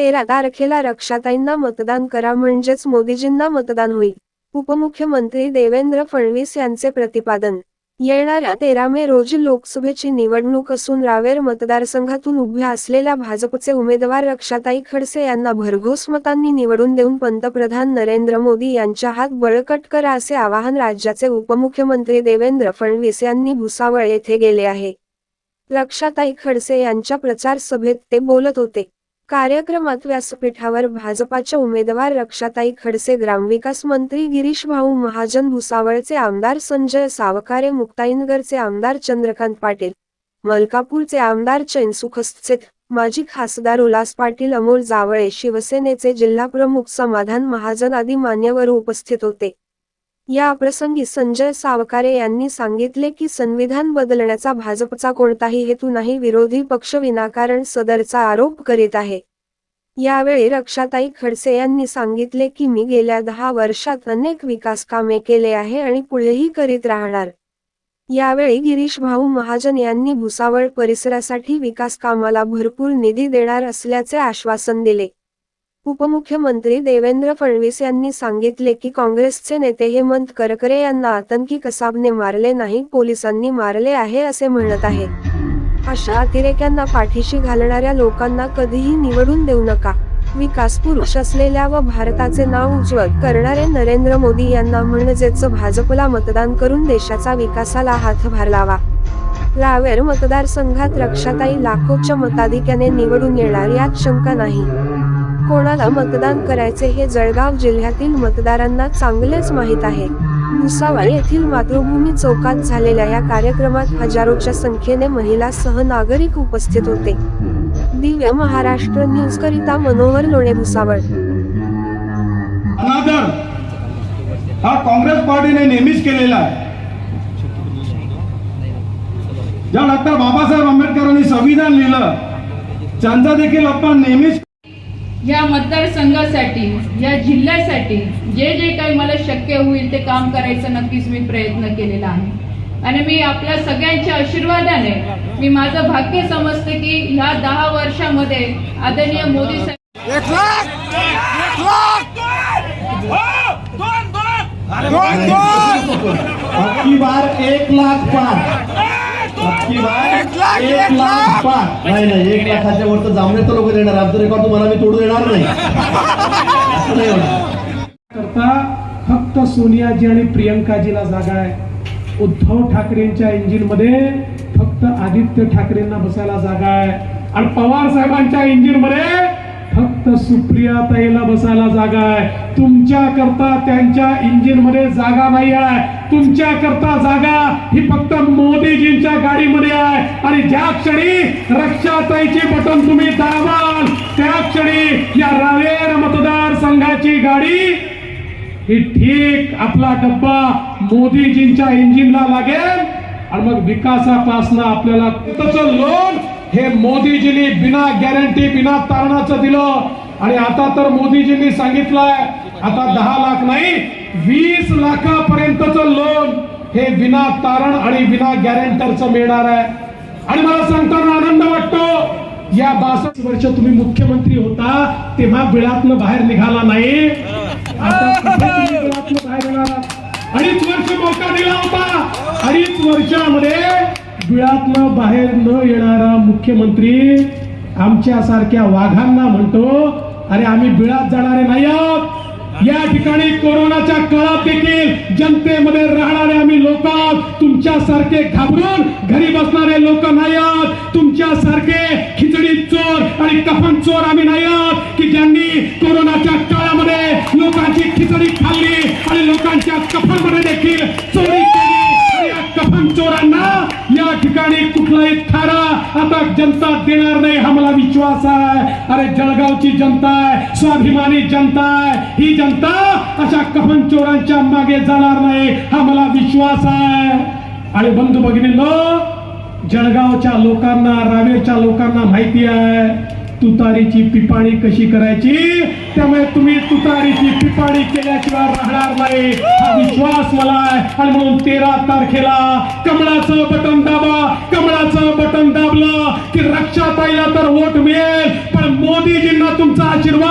तेरा तारखेला रक्षाताईंना मतदान करा म्हणजेच मोदीजींना मतदान होईल. उपमुख्यमंत्री देवेंद्र फडणवीस यांचे प्रतिपादन. येणाऱ्या तेरा मे रोजी लोकसभेची निवडणूक असून रावेर मतदारसंघातून उभ्या असलेल्या भाजपचे उमेदवार रक्षाताई खडसे यांना भरघोस मतांनी निवडून देऊन पंतप्रधान नरेंद्र मोदी यांच्या हात बळकट करा असे आवाहन राज्याचे उपमुख्यमंत्री देवेंद्र फडणवीस यांनी भुसावळ येथे गेले आहे. रक्षाताई खडसे यांच्या प्रचार सभेत ते बोलत होते. कार्यक्रमात व्यासपीठावर भाजपाच्या उमेदवार रक्षाताई खडसे ग्रामविकास मंत्री गिरीश भाऊ महाजन भुसावळचे आमदार संजय सावकारे मुक्ताईनगरचे आमदार चंद्रकांत पाटील मलकापूरचे आमदार चैनसुखस्तेत माजी खासदार उल्हास पाटील अमोल जावळे शिवसेनेचे जिल्हाप्रमुख समाधान महाजन आदी मान्यवर उपस्थित होते. या प्रसंगी संजय सावकारे यांनी सांगितले की संविधान बदलण्याचा भाजपचा कोणताही हेतू नाही विरोधी पक्ष विनाकारण सदरचा आरोप करीत आहे. यावेळी रक्षाताई खडसे यांनी सांगितले की मी गेल्या दहा वर्षात अनेक विकास कामे केले आहे आणि पुढेही करीत राहणार. यावेळी गिरीश भाऊ महाजन यांनी भुसावळ परिसरासाठी विकास कामाला भरपूर निधी देणार असल्याचे आश्वासन दिले. उपमुख्यमंत्री देवेंद्र फडणवीस यांनी सांगितले की काँग्रेसचे नेते हेमंत करकरे यांना आतंकी कसाबने मारले नाही पोलिसांनी मारले आहे असे म्हणत आहे. अशा अतिरेक्यांना पाठीशी घालणाऱ्या लोकांना कधीही निवडून देऊ नका. विकास पुरुष असलेल्या व भारताचे नाव उज्ज्वल करणारे नरेंद्र मोदी यांना म्हणजेच भाजपला मतदान करून देशाचा विकासाला हातभार लावा रावेर मतदारसंघात रक्षाताई लाखोच्या मताधिक्याने निवडून येणार यात शंका नाही. कोणाला मतदान करायचे हे जळगाव जिल्ह्यातील मतदारांना चांगलेच माहीत आहे. भुसावळ येथील मातृभूमी चौकात झालेल्या या कार्यक्रमात हजारोच्या संख्येने महिला सह नागरिक उपस्थित होते. दिव्य महाराष्ट्र न्यूज करिता मनोहर लोणे भुसावळ. हा काँग्रेस पार्टीने नेहमीच केलेला आहे. ज्या डॉक्टर बाबासाहेब आंबेडकरांनी संविधान लिहिलं त्यांचा देखील आपण नेहमीच या मतदारसंघासाठी या जिल्ह्यासाठी जे जे काही मला शक्य होईल ते काम करायचं नक्कीच मी प्रयत्न केलेला आहे. आणि मी आपल्या सगळ्यांच्या आशीर्वादाने मी माझं भाग्य समजते की ह्या दहा वर्षामध्ये आदरणीय मोदी साहेब एक लाख! एक लाख! दोन दोन! अबकी बार एक लाख पार. एक लाख, नाही नाही एक लाखाच्या वर तर जामणे तर लोक देणार. आमचं रेकॉर्ड तुम्हाला मी तोडू देणार नाही. असं नाही होणार. करता फक्त सोनियाजी आणि प्रियंकाजीला जागा आहे. उद्धव ठाकरेंच्या इंजिनमध्ये फक्त आदित्य ठाकरेंना बसायला जागा आहे. आणि पवार साहेबांच्या इंजिनमध्ये फक्त सुप्रिया ताईला बसायला जागा आहे. तुमच्या करता त्यांच्या इंजिनमध्ये जागा नाही आहे. तुमच्या करता जागा ही फक्त मोदीजींच्या गाडीमध्ये आहे. आणि ज्या क्षणी रक्षाताईचे बटन तुम्ही दाबाल त्या क्षणी या रावेर मतदारसंघाची गाडी ही ठीक आपला डब्बा मोदीजींच्या इंजिनला लागेल. आणि मग विकासापासनं आपल्याला त्याचं लोन हे मोदीजींनी बिना गॅरंटी बिना तारणाचं दिलं. आणि आता तर मोदीजींनी सांगितलंय आता दहा लाख नाही वीस लाखापर्यंतचं लोन हे विना तारण आणि विना गॅरेंटरचं मिळणार आहे. आणि मला सांगताना आनंद वाटतो या बासष्ट वर्ष तुम्ही मुख्यमंत्री होता तेव्हा बिळातनं बाहेर निघाला नाही. अडीच वर्ष मौका दिला होता. अडीच वर्षामध्ये बिळातनं बाहेर न येणारा मुख्यमंत्री आमच्या सारख्या वाघांना म्हणतो अरे आम्ही बिळात जाणारे नाही आहोत या ठिकाणी कोरोनाच्या काळात देखील जनतेमध्ये राहणारे आम्ही लोक आहोत. तुमच्यासारखे घाबरून घरी बसणारे लोक नाही आहोत. तुमच्यासारखे खिचडी चोर आणि कफन चोर आम्ही नाही आहोत. की ज्यांनी कोरोनाच्या काळामध्ये लोकांची खिचडी खाल्ली आणि लोकांच्या कफनमध्ये देखील ठिकाणी कुठलाही थारा आता जनता देणार नाही हा मला विश्वास आहे. अरे जळगावची जनता आहे स्वाभिमानी जनता आहे. ही जनता अशा कफन चोरांच्या मागे जाणार नाही हा मला विश्वास आहे. आणि बंधू भगिनींनो जळगावच्या लोकांना रावेरच्या लोकांना माहिती आहे तुतारीची पिपाणी कशी करायची? त्यामुळे तुम्ही तुतारीची पिपाणी केल्याशिवाय राहणार नाही. हा विश्वास मला आहे. आणि म्हणून तेरा तारखेला कमळाचं बटन दाबा. कमळाचं बटन दाबलं की रक्षा पाहिला तर वोट मिळेल. पण मोदीजींना तुमचा आशीर्वाद